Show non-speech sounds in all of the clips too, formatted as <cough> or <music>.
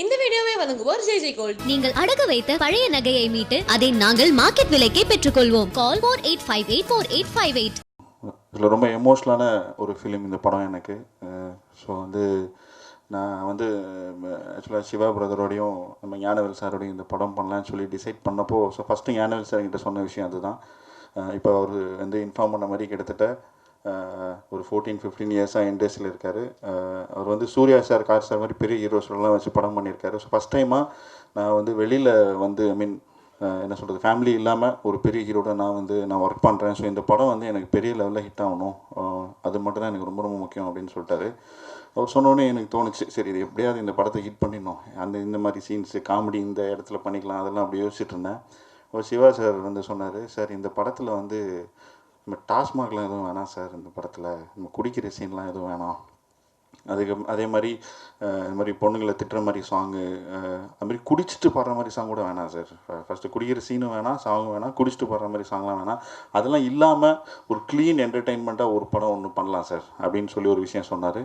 இந்த வீடியோவை வழங்குவோர் ஜெய் ஜெய் கோல்ட். நீங்கள் அடகு வைத்த பழைய நகையை மீட்டு அதை நாங்கள் மார்க்கெட் விலைக்கே பெற்றுக்கொள்வோம். Call four eight five eight four eight five eight இதில் ரொம்ப எமோஷ்னலான ஒரு ஃபிலிம் இந்த படம் எனக்கு. ஸோ வந்து நான் வந்து ஆக்சுவலாக சிவா பிரதரோடையும் நம்ம ஞானவேல் சாரோடையும் இந்த படம் பண்ணலான்னு சொல்லி டிசைட் பண்ணப்போ ஸோ ஃபஸ்ட்டு ஞானவேல் சார் கிட்ட சொன்ன விஷயம் அதுதான். இப்போ அவர் வந்து இன்ஃபார்ம் பண்ண மாதிரி கிட்டத்தட்ட ஒரு ஃபோர்டீன் ஃபிஃப்டீன் இயர்ஸாக இண்டஸ்ட்ரியில் இருக்கார். அவர் வந்து சூர்யா சார் கார் சார் மாதிரி பெரிய ஹீரோஸ்லாம் வச்சு படம் பண்ணியிருக்காரு. ஸோ ஃபஸ்ட் டைமாக நான் வந்து வெளியில் வந்து ஐ மீன் என்ன சொல்கிறது ஃபேமிலி இல்லாமல் ஒரு பெரிய ஹீரோட நான் வந்து நான் ஒர்க் பண்ணுறேன் ஸோ இந்த படம் வந்து எனக்கு பெரிய லெவலில் ஹிட் ஆகணும். அது மட்டும் தான் எனக்கு ரொம்ப ரொம்ப முக்கியம் அப்படின்னு சொல்லிட்டாரு. அவர் சொன்னோடனே எனக்கு தோணுச்சு சரி இது எப்படியாவது இந்த படத்தை ஹிட் பண்ணிடணும். அந்த இந்த மாதிரி சீன்ஸு காமெடி இந்த இடத்துல பண்ணிக்கலாம் அதெல்லாம் அப்படி யோசிச்சுட்டு இருந்தேன். அவர் சிவா சார் வந்து சொன்னார் சார் இந்த படத்தில் வந்து நம்ம டாஸ்மாக்லாம் எதுவும் வேணாம் சார் இந்த படத்தில். நம்ம குடிக்கிற சீன்லாம் எதுவும் வேணாம். அதுக்கு அதே மாதிரி இந்த மாதிரி பொண்ணுங்களை திட்டுற மாதிரி சாங்கு அது மாதிரி குடிச்சிட்டு பாடுற மாதிரி சாங் கூட வேணாம் சார். ஃபஸ்ட்டு குடிக்கிற சீனும் வேணாம் சாங்கும் வேணாம் குடிச்சிட்டு பாடுற மாதிரி சாங்லாம் வேணாம். அதெல்லாம் இல்லாமல் ஒரு க்ளீன் என்டர்டெயின்மெண்ட்டாக ஒரு படம் ஒன்று பண்ணலாம் சார் அப்படின்னு சொல்லி ஒரு விஷயம் சொன்னார்.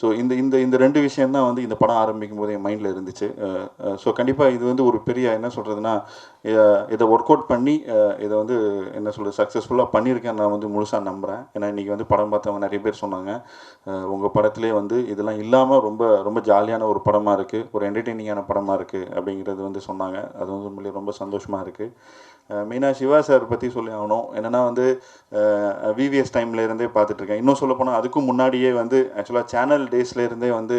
ஸோ இந்த இந்த இந்த ரெண்டு விஷயம் தான் வந்து இந்த படம் ஆரம்பிக்கும் போது என் மைண்டில் இருந்துச்சு. ஸோ கண்டிப்பாக இது வந்து ஒரு பெரிய என்ன சொல்கிறதுனா இதை ஒர்க் அவுட் பண்ணி இதை வந்து என்ன சொல்கிறது சக்ஸஸ்ஃபுல்லாக பண்ணியிருக்கேன் நான் வந்து முழுசாக நம்புகிறேன் ஏன்னா இன்றைக்கி வந்து படம் பார்த்தவங்க நிறைய பேர் சொன்னாங்க உங்கள் படத்திலே வந்து இதெல்லாம் இல்லாமல் ரொம்ப ரொம்ப ஜாலியான ஒரு படமாக இருக்குது ஒரு என்டர்டெய்னிங்கான படமாக இருக்குது அப்படிங்கிறது வந்து சொன்னாங்க. அது வந்து உண்மையிலே ரொம்ப சந்தோஷமாக இருக்குது மெயினாக சிவா சார் பற்றி சொல்லி ஆகணும். என்னென்னா வந்து விவிஎஸ் டைம்லேருந்தே பார்த்துட்ருக்கேன் இன்னும் சொல்ல போனால் அதுக்கும் முன்னாடியே வந்து ஆக்சுவலாக சேனல் டேஸ்லேருந்தே வந்து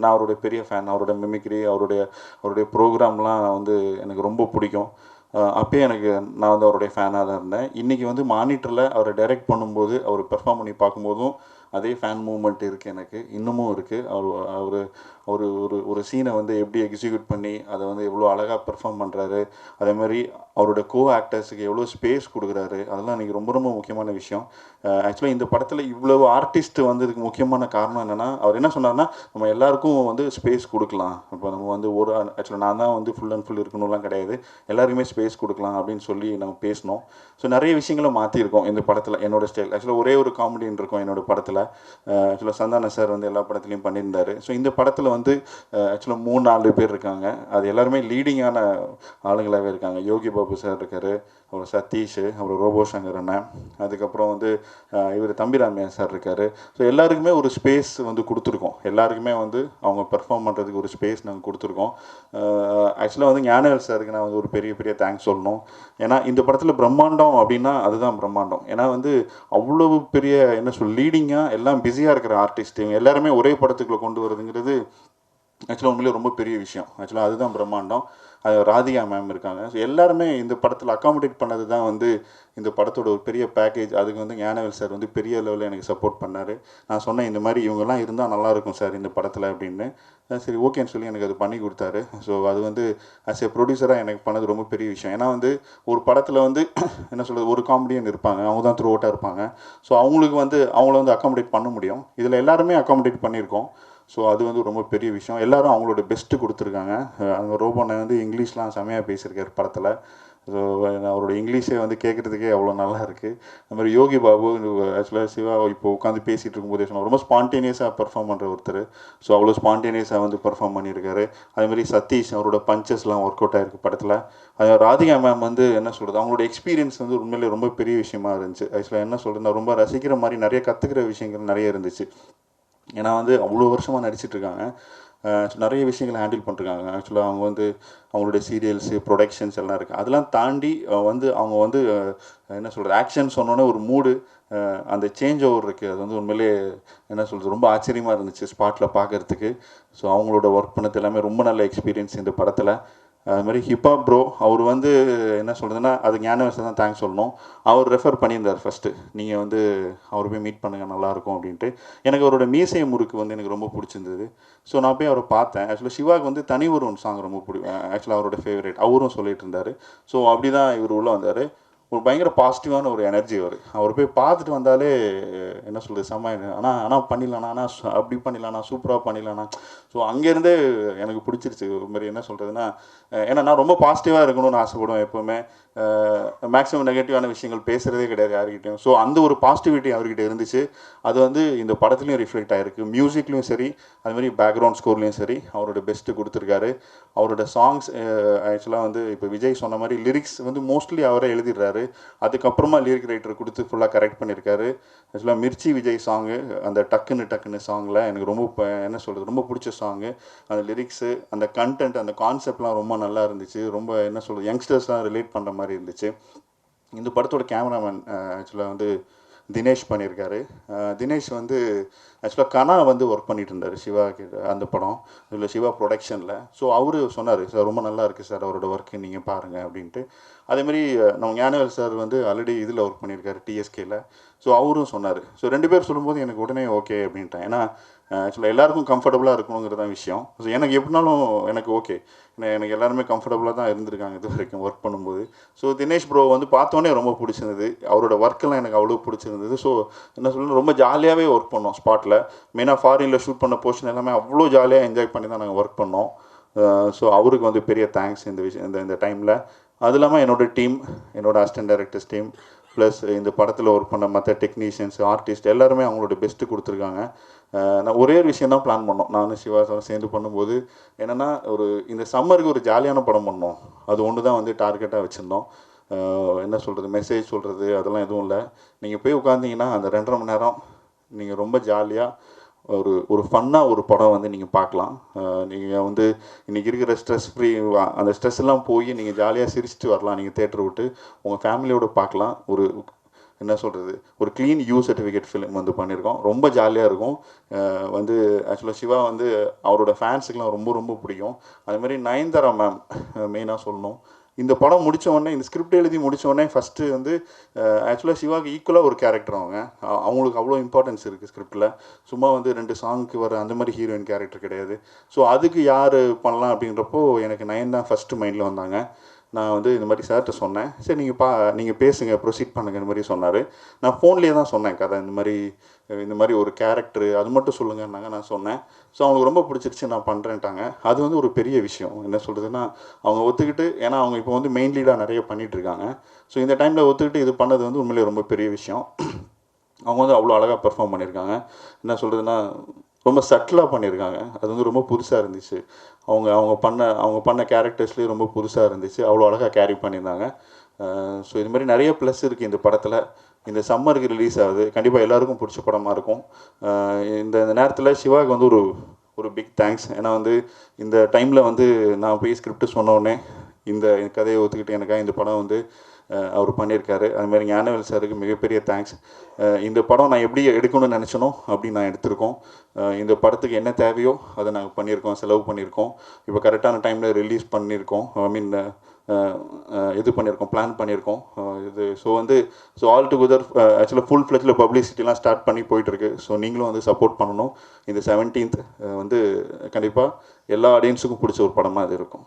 நான் அவருடைய பெரிய ஃபேன் அவருடைய மிமிக்ரி அவருடைய அவருடைய ப்ரோக்ராம்லாம் வந்து எனக்கு ரொம்ப பிடிக்கும். அப்போயே அப்பயே எனக்கு நான் வந்து அவருடைய ஃபேனாக தான் இருந்தேன். இன்றைக்கி வந்து மானிட்டரில் அவரை டைரக்ட் பண்ணும்போது அவர் பெர்ஃபார்ம் பண்ணி பார்க்கும்போதும் அதே ஃபேன் மூமெண்ட் இருக்குது எனக்கு. இன்னமும் இருக்குது அவர் அவர் ஒரு ஒரு ஒரு சீனை வந்து எப்படி எக்ஸிக்யூட் பண்ணி அதை வந்து எவ்வளோ அழகாக பெர்ஃபார்ம் பண்ணுறாரு அதே மாதிரி அவரோட கோ ஆக்டர்ஸுக்கு எவ்வளோ ஸ்பேஸ் கொடுக்குறாரு அதெல்லாம் எனக்கு ரொம்ப ரொம்ப முக்கியமான விஷயம். ஆக்சுவலாக இந்த படத்தில் இவ்வளவு ஆர்டிஸ்ட் வந்ததுக்கு முக்கியமான காரணம் என்னென்னா அவர் என்ன சொன்னார்னா நம்ம எல்லாருக்கும் வந்து ஸ்பேஸ் கொடுக்கலாம். இப்போ நம்ம வந்து ஒரு ஆக்சுவலாக நான் தான் வந்து ஃபுல் அண்ட் ஃபுல் இருக்கணும்லாம் கிடையாது. எல்லாருக்குமே ஸ்பேஸ் கொடுக்கலாம் அப்படின்னு சொல்லி நம்ம பேசினோம். ஸோ நிறைய விஷயங்களை மாற்றிருக்கோம் இந்த படத்தில் என்னோட ஸ்டைல் ஆக்சுவலாக ஒரே ஒரு காமெடின்னு இருக்கும் என்னோட படத்தில். ஆக்சுவலாக சந்தான சார் வந்து எல்லா படத்துலையும் பண்ணியிருந்தாரு. ஸோ இந்த படத்தில் வந்து ஆக்சுவலாக மூணு நாலு பேர் இருக்காங்க. அது எல்லாருமே லீடிங்கான ஆளுங்களாகவே இருக்காங்க. யோகி பாபு சார் இருக்கார் அப்புறம் சதீஷ் அப்புறம் ரோபோ சங்கர் அண்ணன் அதுக்கப்புறம் வந்து இவர் தம்பிராமையா சார் இருக்கார். ஸோ எல்லாருக்குமே ஒரு ஸ்பேஸ் வந்து கொடுத்துருக்கோம். எல்லாருக்குமே வந்து அவங்க பெர்ஃபார்ம் பண்ணுறதுக்கு ஒரு ஸ்பேஸ் நாங்கள் கொடுத்துருக்கோம். ஆக்சுவலாக வந்து ஞானவேல் சாருக்கு நான் வந்து ஒரு பெரிய பெரிய தேங்க்ஸ் சொல்லணும். ஏன்னா இந்த படத்தில் பிரம்மாண்டம் அப்படின்னா அதுதான் பிரம்மாண்டம். ஏன்னா வந்து அவ்வளவு பெரிய என்ன சொல் லீடிங்காக எல்லாம் பிஸியாக இருக்கிற ஆர்டிஸ்ட் இவங்க எல்லாருமே ஒரே படத்துக்குள்ளே கொண்டு வரதுங்கிறது ஆக்சுவலாக உண்மையிலே ரொம்ப பெரிய விஷயம். ஆக்சுவலாக அதுதான் பிரம்மாண்டம். ராதிகா மேம் இருக்காங்க. ஸோ எல்லாருமே இந்த படத்தில் அக்காமடேட் பண்ணது தான் வந்து இந்த படத்தோட ஒரு பெரிய பேக்கேஜ் அதுக்கு வந்து ஞானவேல் சார் வந்து பெரிய லெவலில் எனக்கு சப்போர்ட் பண்ணார். நான் சொன்னேன் இந்த மாதிரி இவங்கெல்லாம் இருந்தால் நல்லாயிருக்கும் சார் இந்த படத்தில் அப்படின்னு. சரி ஓகேன்னு சொல்லி எனக்கு அது பண்ணி கொடுத்தாரு. ஸோ அது வந்து ஆஸ் ஏ ப்ரொடியூசராக எனக்கு பண்ணது ரொம்ப பெரிய விஷயம். ஏன்னா வந்து ஒரு படத்தில் வந்து <clears throat> என்ன சொல்கிறது ஒரு காமெடியன் இருப்பாங்க. அவங்க தான் த்ரூ அவுட்டாக இருப்பாங்க. ஸோ அவங்களுக்கு வந்து அவங்கள வந்து அக்காமடேட் பண்ண முடியும். இதில் எல்லாருமே அக்காமடேட் பண்ணியிருக்கோம். ஸோ அது வந்து ரொம்ப பெரிய விஷயம். எல்லாரும் அவங்களோட பெஸ்ட்டு கொடுத்துருக்காங்க. அந்த ரோபோனை வந்து இங்கிலீஷ்லாம் செம்மையாக பேசியிருக்காரு படத்தில். ஸோ அவரோட இங்கிலீஷே வந்து கேட்குறதுக்கே அவ்வளோ நல்லா இருக்குது அது மாதிரி யோகி பாபு ஆக்சுவலாக சிவா இப்போ உட்காந்து பேசிகிட்டு இருக்கும்போதே சொன்னால் ரொம்ப ஸ்பான்டேனியஸாக பெர்ஃபார்ம் பண்ணுற ஒருத்தர். ஸோ அவ்வளோ ஸ்பான்டேனியஸாக வந்து பெர்ஃபார்ம் பண்ணியிருக்காரு. அதேமாதிரி சதீஷ் அவரோட பஞ்சஸ்லாம் ஒர்க் அவுட் ஆயிருக்கு படத்தில். அது ராதிகா மேம் வந்து என்ன சொல்கிறது அவங்களோட எக்ஸ்பீரியன்ஸ் வந்து உண்மையிலே ரொம்ப பெரிய விஷயமா இருந்துச்சு. ஆக்சுவலாக என்ன சொல்கிறது ரொம்ப ரசிக்கிற மாதிரி நிறைய கற்றுக்கிற விஷயங்கள் நிறைய இருந்துச்சு. ஏன்னா வந்து அவ்வளோ வருஷமாக நடிச்சிட்ருக்காங்க. நிறைய விஷயங்களை ஹேண்டில் பண்ணிருக்காங்க ஆக்சுவலாக அவங்க வந்து அவங்களுடைய சீரியல்ஸு ப்ரொடக்ஷன்ஸ் எல்லாம் இருக்குது அதெல்லாம் தாண்டி வந்து அவங்க வந்து என்ன சொல்கிறது ஆக்ஷன் சொன்னோன்னே ஒரு மூடு அந்த சேஞ்ச் ஓவர் இருக்குது அது வந்து உண்மையிலே என்ன சொல்கிறது ரொம்ப ஆச்சரியமாக இருந்துச்சு ஸ்பாட்டில் பார்க்கறதுக்கு ஸோ அவங்களோட ஒர்க் பண்ணது எல்லாமே ரொம்ப நல்ல எக்ஸ்பீரியன்ஸ் இந்த படத்தில். அது மாதிரி ஹிப்ஹாப் ப்ரோ அவர் வந்து என்ன சொல்கிறதுன்னா அது ஞானவேசம் தான் தேங்க்ஸ் சொல்லணும். அவர் ரெஃபர் பண்ணியிருந்தார் ஃபஸ்ட்டு நீங்கள் வந்து அவர் போய் மீட் பண்ணுங்கள் நல்லாயிருக்கும் அப்படின்ட்டு. எனக்கு அவரோட மீசை முறுக்கு வந்து எனக்கு ரொம்ப பிடிச்சிருந்தது. ஸோ நான் போய் அவரை பார்த்தேன். ஆக்சுவலாக சிவாக்கு வந்து தனி ஒரு சாங் ரொம்ப பிடிக்கும். ஆக்சுவலாக அவரோட ஃபேவரேட் அவரும் சொல்லிட்டு இருந்தார். ஸோ அப்படி தான் இவர் உள்ளே வந்தார். ஒரு பயங்கர பாசிட்டிவான ஒரு எனர்ஜி அவர். அவர் போய் பார்த்துட்டு வந்தாலே என்ன சொல்கிறது செம்ம ஆனால் ஆனால் பண்ணிடலாண்ணா ஆனால் அப்படி பண்ணிடலாண்ணா சூப்பராக பண்ணிடலாண்ணா ஸோ அங்கேருந்தே எனக்கு பிடிச்சிருச்சு. ஒரு மாதிரி என்ன சொல்கிறதுனா ஏன்னா நான் ரொம்ப பாசிட்டிவாக இருக்கணும்னு ஆசைப்படுவேன் எப்போவுமே. மேக்ஸிமம் நெகட்டிவான விஷயங்கள் பேசுகிறதே கிடையாது யார்கிட்டையும். ஸோ அந்த ஒரு பாசிட்டிவிட்டி அவர்கிட்ட இருந்துச்சு. அது வந்து இந்த படத்துலையும் ரிஃப்ளெக்ட் ஆகிருக்கு மியூசிக்லையும் சரி அதுமாதிரி பேக்ரவுண்ட் ஸ்கோர்லேயும் சரி அவரோட பெஸ்ட்டு கொடுத்துருக்காரு. அவரோட சாங்ஸ் ஆக்சுவலாக வந்து இப்போ விஜய் சொன்ன மாதிரி லிரிக்ஸ் வந்து மோஸ்ட்லி அவரே எழுதிடுறாரு. அதுக்கப்புறமா லிரிக் ரைட்டர் கொடுத்து ஃபுல்லாக கரெக்ட் பண்ணியிருக்காரு. ஆக்சுவலாக மிர்ச்சி விஜய் சாங்கு அந்த டக்குன்னு டக்குன்னு சாங்கில் எனக்கு ரொம்ப என்ன சொல்கிறது ரொம்ப பிடிச்ச சாங்கு அந்த லிரிக்ஸு அந்த கண்டென்ட் அந்த கான்செப்ட்லாம் ரொம்ப நல்லா இருந்துச்சு. ரொம்ப என்ன சொல்கிறது யங்ஸ்டர்ஸ்லாம் ரிலேட் பண்ணுற மாதிரி இருந்துச்சு. இந்த படத்தோட கேமராமேன் ஆக்சுவலாக வந்து தினேஷ் பண்ணியிருக்காரு. தினேஷ் வந்து ஆக்சுவலாக கனா வந்து ஒர்க் பண்ணிட்டு இருந்தார் சிவா அந்த படம். இதில் சிவா ப்ரொடக்ஷனில் ஸோ அவர் சொன்னார் சார் ரொம்ப நல்லா இருக்குது சார் அவரோட ஒர்க்கு நீங்கள் பாருங்கள் அப்படின்ட்டு. அதேமாரி நம்ம ஞானவேல் சார் வந்து ஆல்ரெடி இதில் ஒர்க் பண்ணியிருக்காரு டிஎஸ்கேயில் ஸோ அவரும் சொன்னார். ஸோ ரெண்டு பேர் சொல்லும்போது எனக்கு உடனே ஓகே அப்படின்ட்டேன். ஏன்னா ஆக்சுவலாக எல்லாருக்கும் கம்ஃபர்டபுளாக இருக்கணுங்கிறது தான் விஷயம். ஸோ எனக்கு எப்படினாலும் எனக்கு ஓகே ஏன்னா எனக்கு எல்லாருமே கம்ஃபர்டபுளாக தான் இருந்திருக்காங்க இது வரைக்கும் ஒர்க் பண்ணும்போது. ஸோ தினேஷ் ப்ரோ வந்து பார்த்தோன்னே ரொம்ப பிடிச்சிருந்தது. அவரோட ஒர்க்கெல்லாம் எனக்கு அவ்வளோ பிடிச்சிருந்தது. ஸோ என்ன சொல்லணும் ரொம்ப ஜாலியாகவே ஒர்க் பண்ணோம் ஸ்பாட்டில் மெயினாக ஃபாரினில் ஷூட் பண்ண போர்ஷன் எல்லாமே அவ்வளோ ஜாலியாக என்ஜாய் பண்ணி தான் நாங்கள் ஒர்க் பண்ணோம். ஸோ அவருக்கு வந்து பெரிய தேங்க்ஸ் இந்த விஷயம் இந்த இந்த டைமில் அது இல்லாமல் என்னோட டீம் என்னோடய அசிஸ்டன்ட் டைரக்டர்ஸ் டீம் ப்ளஸ் இந்த படத்தில் ஒர்க் பண்ண மற்ற டெக்னீஷியன்ஸ் ஆர்டிஸ்ட் எல்லாருமே அவங்களோட பெஸ்ட்டு கொடுத்துருக்காங்க. நான் ஒரே ஒரு விஷயம் தான் பிளான் பண்ணோம். நானும் சிவா சேர்ந்து பண்ணும்போது என்னென்னா ஒரு இந்த சம்மருக்கு ஒரு ஜாலியான படம் பண்ணோம். அது ஒன்று தான் வந்து டார்கெட்டாக வச்சுருந்தோம். என்ன சொல்கிறது மெசேஜ் சொல்கிறது அதெல்லாம் எதுவும் இல்லை. நீங்கள் போய் உட்காந்திங்கன்னா அந்த ரெண்டரை மணி நேரம் நீங்கள் ரொம்ப ஜாலியாக ஒரு ஒரு ஃபன்னாக ஒரு படம் வந்து நீங்கள் பார்க்கலாம் நீங்கள் வந்து இன்றைக்கி இருக்கிற ஸ்ட்ரெஸ் ஃப்ரீ அந்த ஸ்ட்ரெஸ் எல்லாம் போய் நீங்கள் ஜாலியாக சிரிச்சுட்டு வரலாம். நீங்கள் தேட்டர் விட்டு உங்கள் ஃபேமிலியோடு பார்க்கலாம் ஒரு என்ன சொல்கிறது ஒரு க்ளீன் யூ சர்டிஃபிகேட் ஃபிலிம் வந்து பண்ணியிருக்கோம் ரொம்ப ஜாலியாக இருக்கும். வந்து ஆக்சுவலாக சிவா வந்து அவரோட ஃபேன்ஸுக்கெலாம் ரொம்ப ரொம்ப பிடிக்கும். அதுமாதிரி நயன்தாரா மேம் மெயினாக சொல்லணும். இந்த படம் முடிச்ச உடனே இந்த ஸ்கிரிப்ட் எழுதி முடித்த உடனே ஃபஸ்ட்டு வந்து ஆக்சுவலாக சிவாக்கு ஈக்குவலாக ஒரு கேரக்டர் அவங்க. அவங்களுக்கு அவ்வளோ இம்பார்ட்டன்ஸ் இருக்குது ஸ்கிரிப்டில் சும்மா வந்து ரெண்டு சாங்க்கு வர அந்த மாதிரி ஹீரோயின் கேரக்டர் கிடையாது. ஸோ அதுக்கு யார் பண்ணலாம் அப்படின்றப்போ எனக்கு நயன் தான் ஃபஸ்ட்டு மைண்டில் வந்தாங்க. நான் வந்து இந்த மாதிரி சார்கிட்ட சொன்னேன். சரி நீங்கள் பா நீங்கள் பேசுங்க ப்ரொசீட் பண்ணுங்க இந்த மாதிரி சொன்னார். நான் ஃபோன்லேயே தான் சொன்னேன் கதை. இந்த மாதிரி இந்த மாதிரி ஒரு கேரக்டர் அது மட்டும் சொல்லுங்கன்னாங்க நான் சொன்னேன். ஸோ அவங்களுக்கு ரொம்ப பிடிச்சிருச்சு நான் பண்ணுறேன்ட்டாங்க அது வந்து ஒரு பெரிய விஷயம். என்ன சொல்கிறதுன்னா அவங்க ஒத்துக்கிட்டு ஏன்னா அவங்க இப்போ வந்து மெயின் லீடாக நிறைய பண்ணிகிட்ருக்காங்க இருக்காங்க. ஸோ இந்த டைமில் ஒத்துக்கிட்டு இது பண்ணது வந்து உண்மையிலேயே ரொம்ப பெரிய விஷயம். <clears throat> அவங்க வந்து அவ்வளோ அழகாக பெர்ஃபார்ம் பண்ணியிருக்காங்க என்ன சொல்கிறதுன்னா ரொம்ப சட்டிலாக பண்ணியிருக்காங்க. அது வந்து ரொம்ப புதுசாக இருந்துச்சு. அவங்க அவங்க பண்ண அவங்க பண்ண கேரக்டர்ஸ்லேயே ரொம்ப புதுசாக இருந்துச்சு. அவ்வளோ அழகாக கேரி பண்ணியிருந்தாங்க. ஸோ இது மாதிரி நிறைய ப்ளஸ் இருக்குது இந்த படத்தில். இந்த சம்மருக்கு ரிலீஸ் ஆகுது. கண்டிப்பாக எல்லாருக்கும் பிடிச்ச படமாக இருக்கும். இந்த இந்த நேரத்தில் சிவாவுக்கு வந்து ஒரு ஒரு பிக் தேங்க்ஸ் ஏன்னா வந்து இந்த டைமில் வந்து நான் போய் ஸ்கிரிப்ட் சொன்ன உடனே இந்த கதையை ஒத்துக்கிட்டு எனக்காக இந்த படம் வந்து அவர் பண்ணியிருக்காரு. அதுமாதிரி ஞானவேல் சாருக்கு மிகப்பெரிய தேங்க்ஸ் இந்த படம் நான் எப்படி எடுக்கணும்னு நினச்சனோ அப்படி நான் எடுத்திருக்கோம். இந்த படத்துக்கு என்ன தேவையோ அதை நாங்கள் பண்ணியிருக்கோம் செலவு பண்ணியிருக்கோம். இப்போ கரெக்டான டைமில் ரிலீஸ் பண்ணியிருக்கோம். ஐ மீன் இது பண்ணியிருக்கோம் பிளான் பண்ணியிருக்கோம். இது ஸோ வந்து ஸோ ஆல் டுகெதர் ஆக்சுவலாக ஃபுல் ஃப்ளெஜில் பப்ளிசிட்டிலாம் ஸ்டார்ட் பண்ணி போயிட்டுருக்கு. ஸோ நீங்களும் வந்து சப்போர்ட் பண்ணணும். இந்த செவன்டீன்த் வந்து கண்டிப்பாக எல்லா ஆடியன்ஸுக்கும் பிடிச்ச ஒரு படமாக இது இருக்கும்.